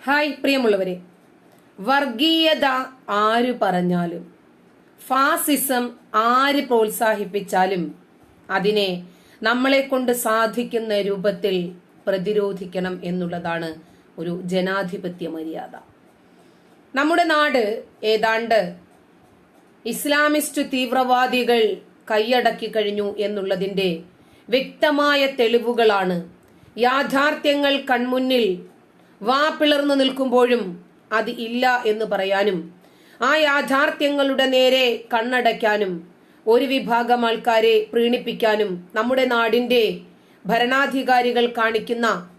Hi പ്രിയമുള്ളവരെ. വർഗീയത ആര് പറഞ്ഞാലും ഫാസിസം ആര് പ്രോത്സാഹിപ്പിച്ചാലും അതിനെ നമ്മളെ കൊണ്ട് സാധിക്കുന്ന രൂപത്തിൽ പ്രതിരോധിക്കണം എന്നുള്ളതാണ് ഒരു ജനാധിപത്യ മര്യാദ. നമ്മുടെ നാട് ഏതാണ്ട് ഇസ്ലാമിസ്റ്റ് തീവ്രവാദികൾ കൈയടക്കി കഴിഞ്ഞു എന്നുള്ളതിന്റെ വ്യക്തമായ തെളിവുകളാണ് യാഥാർത്ഥ്യങ്ങൾ കൺമുന്നിൽ വാ പിളർന്നു നിൽക്കുമ്പോഴും അത് ഇല്ല എന്ന് പറയാനും ആ യാഥാർത്ഥ്യങ്ങളുടെ നേരെ കണ്ണടയ്ക്കാനും ഒരു വിഭാഗം ആൾക്കാരെ പ്രീണിപ്പിക്കാനും നമ്മുടെ നാടിന്റെ ഭരണാധികാരികൾ കാണിക്കുന്ന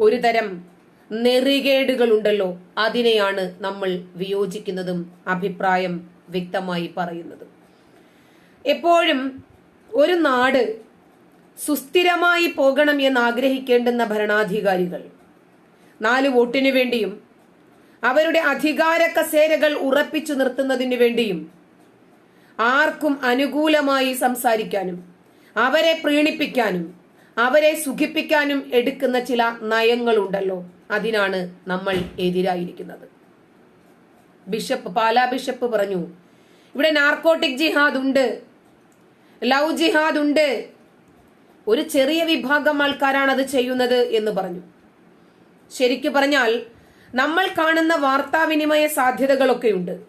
ഒരു തരം നെറികേടുകളുണ്ടല്ലോ. അതിനെയാണ് നമ്മൾ വിയോജിക്കുന്നതും അഭിപ്രായം വ്യക്തമായി പറയുന്നതും. എപ്പോഴും ഒരു നാട് സുസ്ഥിരമായി പോകണം എന്ന് ആഗ്രഹിക്കേണ്ടുന്ന ഭരണാധികാരികൾ. നാല് വോട്ടിനു വേണ്ടിയും അവരുടെ അധികാര കസേരകൾ ഉറപ്പിച്ചു നിർത്തുന്നതിനു വേണ്ടിയും ആർക്കും അനുകൂലമായി സംസാരിക്കാനും അവരെ പ്രീണിപ്പിക്കാനും അവരെ സുഖിപ്പിക്കാനും എടുക്കുന്ന ചില നയങ്ങളുണ്ടല്ലോ. അതിനാണ് നമ്മൾ എതിരായിരിക്കുന്നത്. ബിഷപ്പ് പാലാ ബിഷപ്പ് പറഞ്ഞു ഇവിടെ നാർക്കോട്ടിക് ജിഹാദ് ഉണ്ട്. ലവ് ജിഹാദ് ഉണ്ട്. ഒരു ചെറിയ വിഭാഗം ആൾക്കാരാണ് അത് ചെയ്യുന്നത് എന്ന് പറഞ്ഞു. ശരിക്കു പറഞ്ഞാൽ നമ്മൾ കാണുന്ന വാർത്താവിനിമയ സാധ്യതകളൊക്കെയുണ്ട്.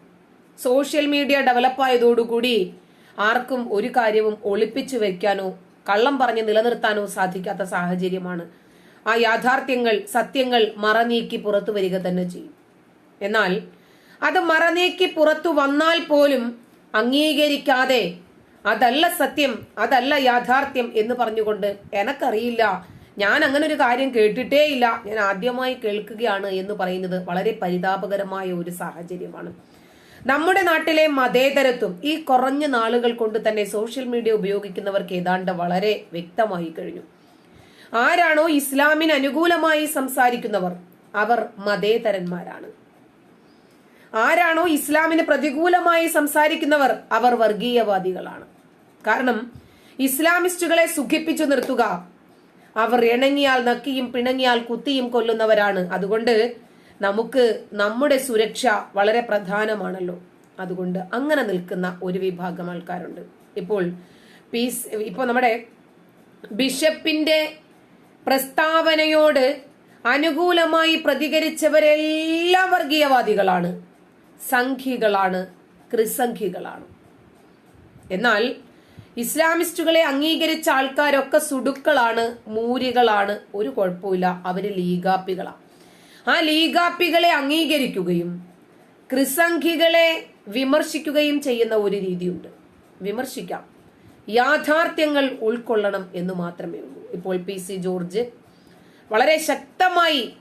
സോഷ്യൽ മീഡിയ ഡെവലപ്പായതോടുകൂടി ആർക്കും ഒരു കാര്യവും ഒളിപ്പിച്ചു വെക്കാനോ കള്ളം പറഞ്ഞ് നിലനിർത്താനോ സാധിക്കാത്ത സാഹചര്യമാണ്. ആ യാഥാർത്ഥ്യങ്ങൾ സത്യങ്ങൾ മറനീക്കി പുറത്തു വരിക തന്നെ ചെയ്യും. എന്നാൽ അത് മറനീക്കി പുറത്തു വന്നാൽ പോലും അംഗീകരിക്കാതെ അതല്ല സത്യം അതല്ല യാഥാർത്ഥ്യം എന്ന് പറഞ്ഞുകൊണ്ട് എനക്കറിയില്ല. ഞാൻ അങ്ങനെ ഒരു കാര്യം കേട്ടിട്ടേ ഇല്ല ഞാൻ ആദ്യമായി കേൾക്കുകയാണ് എന്ന് പറയുന്നത് വളരെ പരിതാപകരമായ ഒരു സാഹചര്യമാണ്. നമ്മുടെ നാട്ടിലെ മതേതരത്വം ഈ കുറഞ്ഞ നാളുകൾ കൊണ്ട് തന്നെ സോഷ്യൽ മീഡിയ ഉപയോഗിക്കുന്നവർക്ക് ഏതാണ്ട് വളരെ വ്യക്തമായി കഴിഞ്ഞു. ആരാണോ ഇസ്ലാമിന് അനുകൂലമായി സംസാരിക്കുന്നവർ അവർ മതേതരന്മാരാണ്. ആരാണോ ഇസ്ലാമിന് പ്രതികൂലമായി സംസാരിക്കുന്നവർ അവർ വർഗീയവാദികളാണ്. കാരണം ഇസ്ലാമിസ്റ്റുകളെ സുഖിപ്പിച്ചു നിർത്തുക അവർ ഇണങ്ങിയാൽ നക്കിയും പിണങ്ങിയാൽ കുത്തിയും കൊല്ലുന്നവരാണ്. അതുകൊണ്ട് നമുക്ക് നമ്മുടെ സുരക്ഷ വളരെ പ്രധാനമാണല്ലോ. അതുകൊണ്ട് അങ്ങനെ നിൽക്കുന്ന ഒരു വിഭാഗം ആൾക്കാരുണ്ട്. ഇപ്പോൾ പീസ് ഇപ്പോൾ നമ്മുടെ ബിഷപ്പിന്റെ പ്രസ്താവനയോട് അനുകൂലമായി പ്രതികരിച്ചവരെല്ലാം വർഗീയവാദികളാണ്. സംഘികളാണ് ക്രിസംഖികളാണ് എന്നാൽ ഇസ്ലാമിസ്റ്റുകളെ അംഗീകരിച്ച ആൾക്കാരൊക്കെ സുടുക്കളാണ് മൂരികളാണ്. ഒരു കുഴപ്പമില്ല അവർ ലീഗാപ്പികളാണ് ആ ലീഗാപ്പികളെ അംഗീകരിക്കുകയും ക്രിസംഖികളെ വിമർശിക്കുകയും ചെയ്യുന്ന ഒരു രീതിയുണ്ട്. വിമർശിക്കാം. യാഥാർത്ഥ്യങ്ങൾ ഉൾക്കൊള്ളണം എന്ന് മാത്രമേ ഉള്ളൂ. ഇപ്പോൾ പി സി ജോർജ് വളരെ ശക്തമായി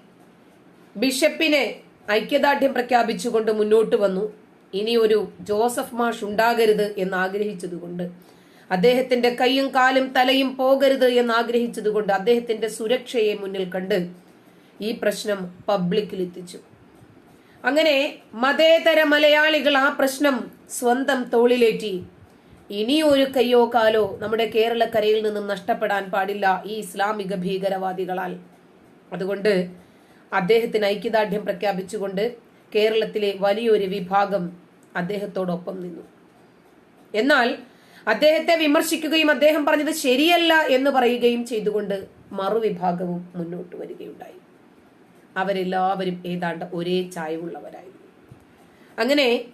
ബിഷപ്പിനെ ഐക്യദാർഢ്യം പ്രഖ്യാപിച്ചുകൊണ്ട് മുന്നോട്ട് വന്നു. ഇനി ഒരു ജോസഫ് മാഷ് ഉണ്ടാകരുത് എന്ന് ആഗ്രഹിച്ചതുകൊണ്ട് അദ്ദേഹത്തിന്റെ കൈയും കാലും തലയും പോകരുത് എന്ന് ആഗ്രഹിച്ചതുകൊണ്ട് അദ്ദേഹത്തിന്റെ സുരക്ഷയെ മുന്നിൽ കണ്ട് ഈ പ്രശ്നം പബ്ലിക്കിൽ എത്തിച്ചു അങ്ങനെ മതേതര മലയാളികൾ ആ പ്രശ്നം സ്വന്തം തോളിലേറ്റി. ഇനി ഒരു കയ്യോ കാലോ നമ്മുടെ കേരളക്കരയിൽ നിന്നും നഷ്ടപ്പെടാൻ പാടില്ല ഈ ഇസ്ലാമിക ഭീകരവാദികളാൽ. അതുകൊണ്ട് അദ്ദേഹത്തിന് ഐക്യദാർഢ്യം പ്രഖ്യാപിച്ചുകൊണ്ട് കേരളത്തിലെ വലിയൊരു വിഭാഗം അദ്ദേഹത്തോടൊപ്പം നിന്നു. എന്നാൽ അദ്ദേഹത്തെ വിമർശിക്കുകയും അദ്ദേഹം പറഞ്ഞത് ശരിയല്ല എന്ന് പറയുകയും ചെയ്തുകൊണ്ട് മറുവിഭാഗവും മുന്നോട്ട് വരികയുണ്ടായി. അവരെല്ലാവരും ഏതാണ്ട് ഒരേ ചായവുള്ളവരായിരുന്നു. അങ്ങനെ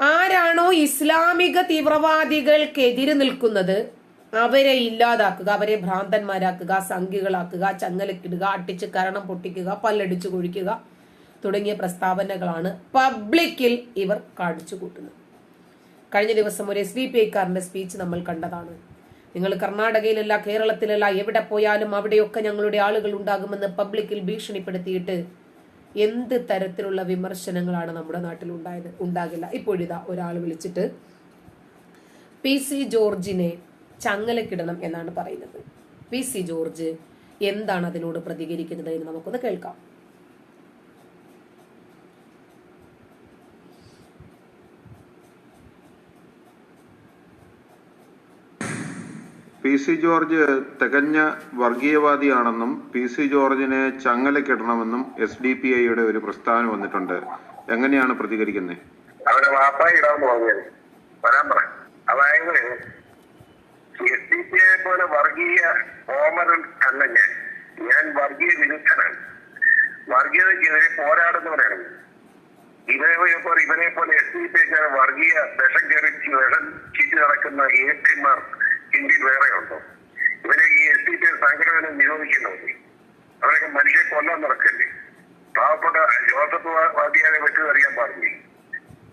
ആരാണോ ഇസ്ലാമിക തീവ്രവാദികൾക്കെതിരെ നിൽക്കുന്നത് അവരെ ഇല്ലാതാക്കുക അവരെ ഭ്രാന്തന്മാരാക്കുക സംഘികളാക്കുക ചങ്ങലക്കിടുക അട്ടിച്ച് കരണം പൊട്ടിക്കുക പല്ലടിച്ചു കൊഴിക്കുക തുടങ്ങിയ പ്രസ്താവനകളാണ് പബ്ലിക്കിൽ ഇവർ കാണിച്ചു കൂട്ടുന്നത്. കഴിഞ്ഞ ദിവസം ഒരു എസ് ഡി പി ഐക്കാരന്റെ സ്പീച്ച് നമ്മൾ കണ്ടതാണ്. നിങ്ങൾ കർണാടകയിലല്ല കേരളത്തിലല്ല എവിടെ പോയാലും അവിടെയൊക്കെ ഞങ്ങളുടെ ആളുകൾ ഉണ്ടാകുമെന്ന് പബ്ലിക്കിൽ ഭീഷണിപ്പെടുത്തിയിട്ട് എന്ത് തരത്തിലുള്ള വിമർശനങ്ങളാണ് നമ്മുടെ നാട്ടിൽ ഉണ്ടായത് ഉണ്ടാകില്ല. ഇപ്പോഴിതാ ഒരാൾ വിളിച്ചിട്ട് പി സി ജോർജിനെ ചങ്ങലക്കിടണം എന്നാണ് പറയുന്നത്. പി സി ജോർജ് എന്താണ് അതിനോട് പ്രതികരിക്കുന്നത് എന്ന് നമുക്കൊന്ന് കേൾക്കാം. പി സി ജോർജ് തികഞ്ഞ വർഗീയവാദിയാണെന്നും പി സി ജോർജിനെ ചങ്ങലക്കിടണമെന്നും എസ് ഡി പി ഐയുടെ ഒരു പ്രസ്താവന വന്നിട്ടുണ്ട്. എങ്ങനെയാണ് പ്രതികരിക്കുന്നത്? അവരെ വാപ്പായി ഇടാൻ പറഞ്ഞത് വരാൻ പറ. അതായത് ഐ പോലെ വർഗീയ ഓമരൻ അല്ല ഞാൻ. ഞാൻ വർഗീയ വിരുദ്ധനാണ്. വർഗീയതയ്ക്കെതിരെ പോരാടുന്നവനാണ് ഇവരെ പോലെ ഇവരെ പോലെ എസ് ഡി പി ഐക്കാർ വർഗീയ വിഷം കയറിച്ച് വിഷം ചീറ്റി നടക്കുന്ന എ പിമാർ ഇന്ത്യയിൽ വേറെ ഉണ്ടോ? ഇവരെ ഈ എസ് ഡി പി സംഘടന നിരോധിക്കുന്നുണ്ട് അവരൊക്കെ മനുഷ്യ കൊല്ലാൻ നടക്കല്ലേ? പാവപ്പെട്ട ജോസഫ് വാദിയാനെ പറ്റി അറിയാൻ പാടില്ലേ?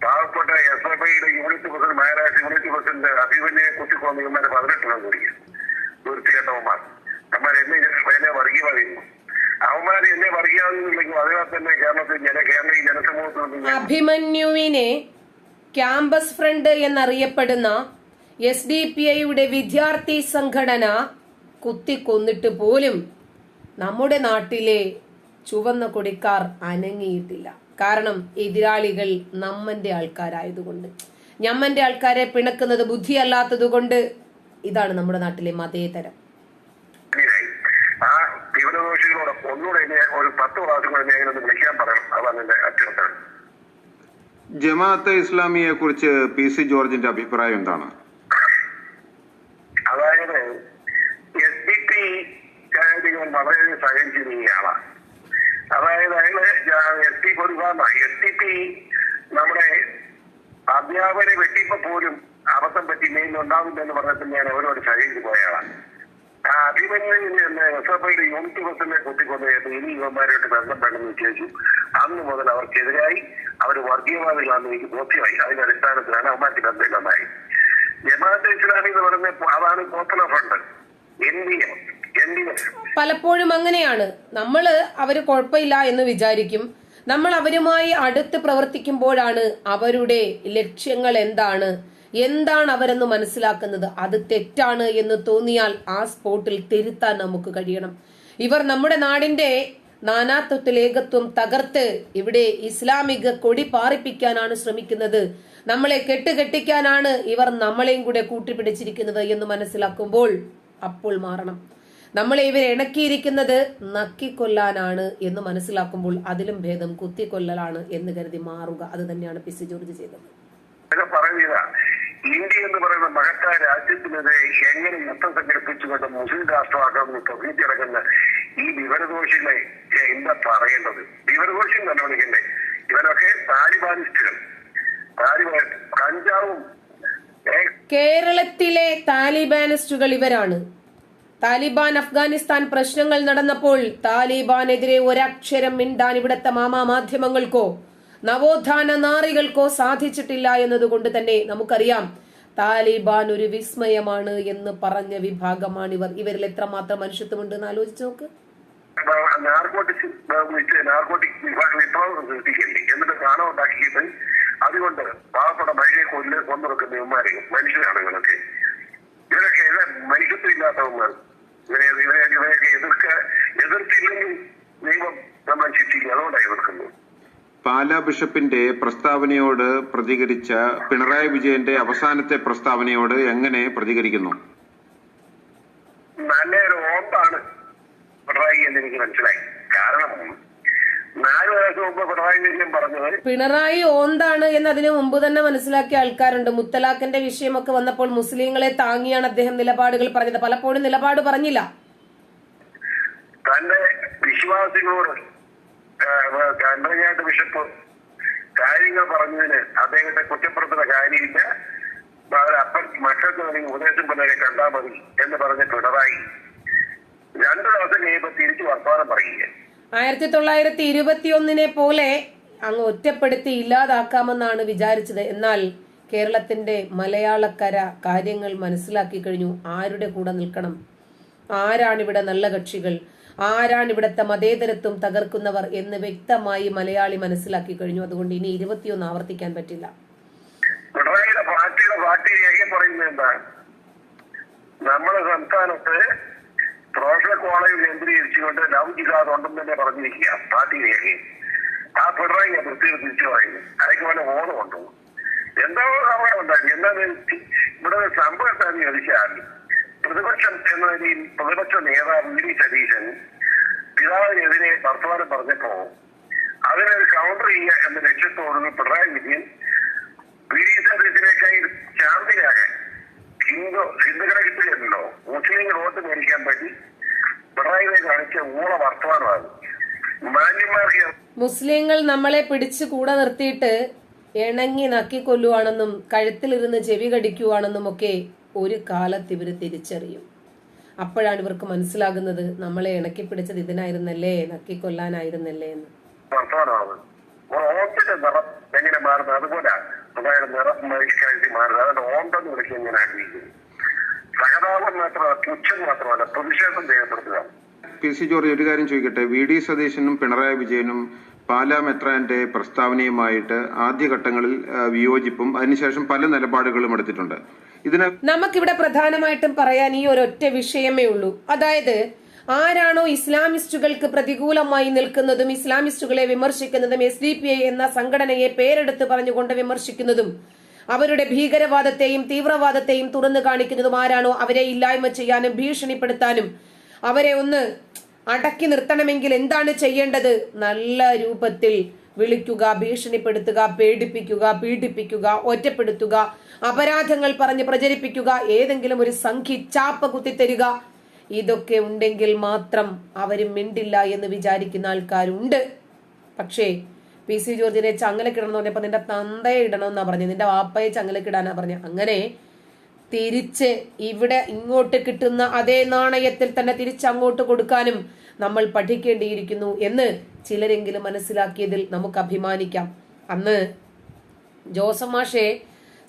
പാവപ്പെട്ട എസ് എഫ് ഐയുടെ unit president Maharashtra unit president Abhimanyu കുത്തിക്കൊന്ന് ഇവന്മാരെ പതിനെട്ടെണ്ണം കൂടിയ തീർച്ചയായിട്ടവന്മാർ അമ്മമാർ എന്നെ എന്നെ വർഗീയവാദിക്കുന്നു അവന്മാർ എന്നെ വർഗീയവാദില്ലെങ്കിൽ അതിനാൽ തന്നെ കേരളത്തിൽ ജന കേരള ജനസമൂഹത്തിൽ അഭിമന്യുവിനെ ക്യാമ്പസ് ഫ്രണ്ട് എന്നറിയപ്പെടുന്ന എസ് ഡി പി ഐയുടെ വിദ്യാർത്ഥി സംഘടന കുത്തിക്കൊന്നിട്ട് പോലും നമ്മുടെ നാട്ടിലെ ചുവന്ന കൊടിക്കാർ അനങ്ങിയിട്ടില്ല. കാരണം എതിരാളികൾ നമ്മന്റെ ആൾക്കാരായതുകൊണ്ട്. ഞമ്മന്റെ ആൾക്കാരെ പിണക്കുന്നത് ബുദ്ധിയല്ലാത്തത് കൊണ്ട് ഇതാണ് നമ്മുടെ നാട്ടിലെ മതേതരം. ഒന്നുകൂടെ ഒരു പത്ത് പ്രാവശ്യം കൂടെ എന്നെ ഒന്ന് വിളിക്കാൻ പറയണം. അതാണ് എന്റെ അഭ്യർത്ഥന ജമാഅത്തെ ഇസ്ലാമിയെ കുറിച്ച് പി സി ജോർജിന്റെ അഭിപ്രായം എന്താണ്? അതായത് എസ് ഡി പി കാര്യങ്ങൾ വളരെയധികം സഹകരിച്ചിരിക്കുകയാണ് ആളാണ് അതായത് അയാൾ എസ് ടി കൊടുക്കാന്ന എസ് ടി പി നമ്മുടെ അധ്യാപകരെ വെട്ടിയപ്പോ പോലും അബദ്ധം പറ്റി മെയിൻ ഉണ്ടാവില്ല എന്ന് പറഞ്ഞപ്പോൾ ഞാൻ അവരോട് ശരീരത്തിൽ പോയാളാണ് ആ അഭിമന്യുവിൽ എസ് എഫ് ഐയുടെ യൂണിറ്റ് ബസ്സിനെ കുത്തിക്കൊണ്ടുപോയിട്ട് ഇനി യുവന്മാരുമായിട്ട് ബന്ധപ്പെടണമെന്ന് ചോദിച്ചു അന്ന് മുതൽ അവർക്കെതിരായി അവർ വർഗീയവാദികളാണെന്ന് എനിക്ക് ബോധ്യമായി. അതിന്റെ അടിസ്ഥാനത്തിലാണ് അവന്മാർക്ക് ബന്ധമില്ലെന്നായി ജമാഅത്തെ ഇസ്ലാമി എന്ന് പറയുന്ന അതാണ് Popular Front N D M പലപ്പോഴും അങ്ങനെയാണ്. നമ്മൾ അവർ കുഴപ്പമില്ല എന്ന് വിചാരിക്കും. നമ്മൾ അവരുമായി അടുത്ത് പ്രവർത്തിക്കുമ്പോഴാണ് അവരുടെ ലക്ഷ്യങ്ങൾ എന്താണ്? എന്താണ് അവരെന്ന് മനസ്സിലാക്കുന്നത്? അത് തെറ്റാണ് എന്ന് തോന്നിയാൽ ആ സ്പോട്ടിൽ തിരുത്താൻ നമുക്ക് കഴിയണം. ഇവർ നമ്മുടെ നാടിന്റെ നാനാത്വത്തിൽ ഏകത്വം തകർത്ത് ഇവിടെ ഇസ്ലാമിക കൊടി പാറിപ്പിക്കാനാണ് ശ്രമിക്കുന്നത്. നമ്മളെ കെട്ടുകെട്ടിക്കാനാണ് ഇവർ നമ്മളെയും കൂടെ കൂട്ടിപ്പിടിച്ചിരിക്കുന്നത് എന്ന് മനസ്സിലാക്കുമ്പോൾ അപ്പോൾ മാറണം. നമ്മളെ ഇവർ ഇണക്കിയിരിക്കുന്നത് നക്കിക്കൊല്ലാനാണ് എന്ന് മനസ്സിലാക്കുമ്പോൾ അതിലും ഭേദം കുത്തിക്കൊല്ലലാണ് എന്ന് കരുതി മാറുക. അത് തന്നെയാണ് പി സി ജോർജ് ചെയ്തത്. ഇന്ത്യ എന്ന് പറയുന്ന മഹത്തായ രാജ്യത്തിനെതിരെ എങ്ങനെ യുദ്ധം സംഘടിപ്പിച്ചുകൊണ്ട് മുസ്ലിം രാഷ്ട്രമാക്കാമെന്ന് പ്രതീതി കിടക്കുന്ന ഈ വിവരദോഷികളെ എന്താ പറയേണ്ടത്? വിവരദോഷം തന്നെ വിളിക്കണ്ടേ ഇവരൊക്കെ താലിബാനിസ്റ്റുകൾ. താലിബാൻ കഞ്ചാവും കേരളത്തിലെ താലിബാനിസ്റ്റുകൾ ഇവരാണ്. താലിബാൻ അഫ്ഗാനിസ്ഥാൻ പ്രശ്നങ്ങൾ നടന്നപ്പോൾ താലിബാനെതിരെ ഒരക്ഷരം മിണ്ടാൻ ഇവിടുത്തെ മാമാ മാധ്യമങ്ങൾക്കോ നവോത്ഥാന നാറികൾക്കോ സാധിച്ചിട്ടില്ല എന്നതുകൊണ്ട് തന്നെ നമുക്കറിയാം താലിബാൻ ഒരു വിസ്മയമാണ് എന്ന് പറഞ്ഞ വിഭാഗമാണ് ഇവർ ഇവരിൽ എത്രമാത്രം മനുഷ്യത്വമുണ്ട് എന്ന് ആലോചിച്ച് നോക്ക്. നാർക്കോട്ടിക് വിറ്റ് നാർക്കോട്ടിക് വിഭാഗം വിപ്ലവം സൃഷ്ടിക്കല്ലേ എന്നിട്ട് കാണാൻ ഉണ്ടാക്കിയിട്ട് അതുകൊണ്ട് പാവപ്പെട്ട മനുഷ്യരെ കൊല്ല് കൊന്നിറക്കുന്ന ഉമ്മാരെയും മനുഷ്യരാണ് ഇവരൊക്കെ. ഇവരൊക്കെ ഇത് മനുഷ്യത്വം ഇല്ലാത്തവന്മാർ ഇവരെ ഇവരെ ഇവരെയൊക്കെ എതിർക്ക എതിർത്തില്ലെങ്കിൽ ദൈവം നമ്മൾ ശിക്ഷിക്കും അതുകൊണ്ടാണ് എതിർക്കുന്നത് പാലാ ബിഷപ്പിന്റെ പ്രസ്താവനയോട് പ്രതികരിച്ച പിണറായി വിജയന്റെ അവസാനത്തെ പ്രസ്താവനയോട് എങ്ങനെ പ്രതികരിക്കുന്നു നല്ലൊരു ഓപ്പാണ് പിണറായി എന്ന് എനിക്ക് മനസ്സിലായി കാരണം നാല് വയസ്സ് മുമ്പ് പിണറായി വിജയൻ പറഞ്ഞത് പിണറായി ഓന്താണ് എന്ന് അതിനു മുമ്പ് തന്നെ മനസ്സിലാക്കിയ ആൾക്കാരുണ്ട്. മുത്തലാഖിന്റെ വിഷയമൊക്കെ വന്നപ്പോൾ മുസ്ലിങ്ങളെ താങ്ങിയാണ് അദ്ദേഹം നിലപാടുകൾ പറഞ്ഞത്. പലപ്പോഴും നിലപാട് പറഞ്ഞില്ല. തന്റെ വിശ്വാസികളോട് കണ്ടങ്ങാട്ട് ബിഷപ്പ് കാര്യങ്ങൾ പറഞ്ഞതിന് അദ്ദേഹത്തെ കുറ്റപ്പെടുത്തുന്ന കാര്യമില്ല. അപ്പൻ മക്കൾക്ക് അല്ലെങ്കിൽ ഉപദേശം പറഞ്ഞവരെ കണ്ടാൽ മതി എന്ന് പറഞ്ഞ പിണറായി രണ്ടു ദിവസം കഴിയുമ്പോൾ തിരിച്ചു വർത്തമാനം പറയുക ആയിരത്തി തൊള്ളായിരത്തി ഇരുപത്തിയൊന്നിനെ പോലെ അങ്ങ് ഒറ്റപ്പെടുത്തി ഇല്ലാതാക്കാമെന്നാണ് വിചാരിച്ചത്. എന്നാൽ കേരളത്തിന്റെ മലയാളക്കര കാര്യങ്ങൾ മനസ്സിലാക്കി കഴിഞ്ഞു. ആരുടെ കൂടെ നിൽക്കണം? ആരാണിവിടെ നല്ല കക്ഷികൾ? ആരാണ് ഇവിടത്തെ മതേതരത്വം തകർക്കുന്നവർ എന്ന് വ്യക്തമായി മലയാളി മനസ്സിലാക്കി കഴിഞ്ഞു. അതുകൊണ്ട് ഇനി ഇരുപത്തിയൊന്ന് ആവർത്തിക്കാൻ പറ്റില്ല. പാർട്ടിയുടെ പാർട്ടി രേഖ പറയുന്നത് എന്താണ് നമ്മുടെ സംസ്ഥാനത്ത് പ്രൊഫഷണൽ കോളേജ് കേന്ദ്രീകരിച്ചുകൊണ്ട് ലവ് ജിഹാദ് ഉണ്ടെന്ന് തന്നെ പറഞ്ഞിരിക്കുക പാർട്ടി രേഖയിൽ. ആ പിണറായി ഞാൻ തിരിച്ചു പറയുന്നു അതൊക്കെ വല്ല ഓണമുണ്ടോ എന്താ അവിടെ ഉണ്ടാക്കി. എന്താ ഇവിടെ സംഭവം എന്താണെന്ന് ചോദിച്ചാൽ പ്രതിപക്ഷം എന്ന നിലയിൽ പ്രതിപക്ഷ നേതാവ് വി സതീശൻ പിതാവിനെതിരെ വർത്തമാനം പറഞ്ഞപ്പോ അതിനൊരു കൗണ്ടർ ചെയ്യുക എന്ന ലക്ഷ്യത്തോടുള്ള പിണറായി വിജയൻ മുസ്ലിങ്ങൾ നമ്മളെ പിടിച്ചു കൂടെ നിർത്തിയിട്ട് ഇണങ്ങി നക്കിക്കൊല്ലുവാണെന്നും കഴുത്തിലിരുന്ന് ചെവി കടിക്കുവാണെന്നും ഒക്കെ ഒരു കാലത്ത് ഇവർ തിരിച്ചറിയും. അപ്പോഴാണ് ഇവർക്ക് മനസ്സിലാകുന്നത് നമ്മളെ ഇണക്കി പിടിച്ചത് ഇതിനായിരുന്നല്ലേ നക്കിക്കൊല്ലാനായിരുന്നല്ലേ എന്ന്. അതുപോലെ സഹതാപം മാത്രമല്ല പ്രതിഷേധം രേഖപ്പെടുത്തുക പി സി ജോർജ് ഒരു കാര്യം ചോദിക്കട്ടെ? വി ഡി സതീശനും പിണറായി വിജയനും പാലാ മെത്രാന്റെ പ്രസ്താവനയുമായിട്ട് ആദ്യഘട്ടങ്ങളിൽ ഘട്ടങ്ങളിൽ വിയോജിപ്പും അതിനുശേഷം പല നിലപാടുകളും എടുത്തിട്ടുണ്ട്. ഇതിന് നമുക്കിവിടെ പ്രധാനമായിട്ടും പറയാൻ ഈ ഒരൊറ്റ വിഷയമേ ഉള്ളൂ. അതായത് ആരാണോ ഇസ്ലാമിസ്റ്റുകൾക്ക് പ്രതികൂലമായി നിൽക്കുന്നതും ഇസ്ലാമിസ്റ്റുകളെ വിമർശിക്കുന്നതും എസ് ഡി പി ഐ എന്ന സംഘടനയെ പേരെടുത്ത് പറഞ്ഞുകൊണ്ട് വിമർശിക്കുന്നതും അവരുടെ ഭീകരവാദത്തെയും തീവ്രവാദത്തെയും തുറന്നു കാണിക്കുന്നതും ആരാണോ അവരെ ഇല്ലായ്മ ചെയ്യാനും ഭീഷണിപ്പെടുത്താനും അവരെ ഒന്ന് അടക്കി നിർത്തണമെങ്കിൽ എന്താണ് ചെയ്യേണ്ടത്? നല്ല രൂപത്തിൽ വിളിക്കുക ഭീഷണിപ്പെടുത്തുക പേടിപ്പിക്കുക പീഡിപ്പിക്കുക ഒറ്റപ്പെടുത്തുക അപരാധങ്ങൾ പറഞ്ഞ് പ്രചരിപ്പിക്കുക ഏതെങ്കിലും ഒരു സംഖ്യ ചാപ്പ കുത്തിത്തരിക ഇതൊക്കെ ഉണ്ടെങ്കിൽ മാത്രം അവർ മിണ്ടില്ല എന്ന് വിചാരിക്കുന്ന ആൾക്കാരുണ്ട്. പക്ഷേ പി സി ജോർജിനെ ചങ്ങലക്കിടണം പറഞ്ഞപ്പോ നിന്റെ തന്തയെ ഇടണമെന്നാ പറഞ്ഞു. നിന്റെ വാപ്പയെ ചങ്ങലക്കിടാനാ പറഞ്ഞു. അങ്ങനെ തിരിച്ച് ഇവിടെ ഇങ്ങോട്ട് കിട്ടുന്ന അതേ നാണയത്തിൽ തന്നെ തിരിച്ച് അങ്ങോട്ട് കൊടുക്കാനും നമ്മൾ പഠിക്കേണ്ടിയിരിക്കുന്നു എന്ന് ചിലരെങ്കിലും മനസ്സിലാക്കിയതിൽ നമുക്ക് അഭിമാനിക്കാം. അന്ന് ജോസഫ് മാഷെ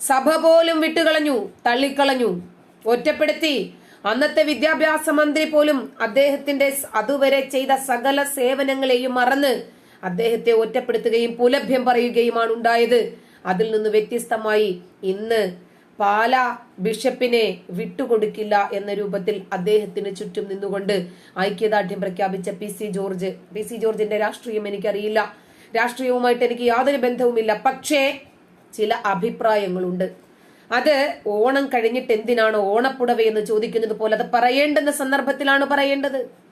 സഭ പോലും വിട്ടുകളഞ്ഞു തള്ളിക്കളഞ്ഞു ഒറ്റപ്പെടുത്തി. അന്നത്തെ വിദ്യാഭ്യാസ മന്ത്രി പോലും അദ്ദേഹത്തിന്റെ അതുവരെ ചെയ്ത സകല സേവനങ്ങളെയും മറന്ന് അദ്ദേഹത്തെ ഒറ്റപ്പെടുത്തുകയും പുലഭ്യം പറയുകയുമാണ് ഉണ്ടായത്. അതിൽ നിന്ന് വ്യത്യസ്തമായി ഇന്ന് പാല ബിഷപ്പിനെ വിട്ടുകൊടുക്കില്ല എന്ന രൂപത്തിൽ അദ്ദേഹത്തിന് ചുറ്റും നിന്നുകൊണ്ട് ഐക്യദാർഢ്യം പ്രഖ്യാപിച്ച P C George. P C ജോർജിന്റെ രാഷ്ട്രീയം എനിക്കറിയില്ല. രാഷ്ട്രീയവുമായിട്ട് എനിക്ക് യാതൊരു ബന്ധവുമില്ല. പക്ഷേ ചില അഭിപ്രായങ്ങളുണ്ട്. അത് ഓണം കഴിഞ്ഞിട്ട് എന്തിനാണ് ഓണപ്പുടവയെന്ന് ചോദിക്കുന്നത് പോലെ അത് പറയേണ്ടെന്ന സന്ദർഭത്തിലാണ് പറയേണ്ടത്.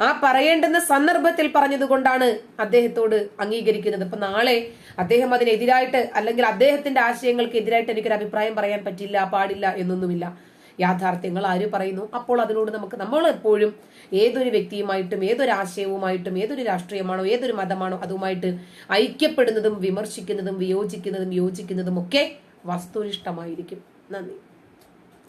ആ പറയേണ്ടുന്ന സന്ദർഭത്തിൽ പറഞ്ഞതുകൊണ്ടാണ് അദ്ദേഹത്തോട് അംഗീകരിക്കുന്നത്. ഇപ്പൊ നാളെ അദ്ദേഹം അതിനെതിരായിട്ട് അല്ലെങ്കിൽ അദ്ദേഹത്തിന്റെ ആശയങ്ങൾക്ക് എതിരായിട്ട് എനിക്കൊരു അഭിപ്രായം പറയാൻ പറ്റില്ല പാടില്ല എന്നൊന്നുമില്ല. യാഥാർത്ഥ്യങ്ങൾ ആര് പറയുന്നു? അപ്പോൾ അതിനോട് നമുക്ക് നമ്മൾ എപ്പോഴും ഏതൊരു വ്യക്തിയുമായിട്ടും ഏതൊരു ആശയവുമായിട്ടും ഏതൊരു രാഷ്ട്രീയമാണോ ഏതൊരു മതമാണോ അതുമായിട്ട് ഐക്യപ്പെടുന്നതും വിമർശിക്കുന്നതും വിയോജിക്കുന്നതും യോജിക്കുന്നതും ഒക്കെ വസ്തുനിഷ്ഠമായിരിക്കും. നന്ദി.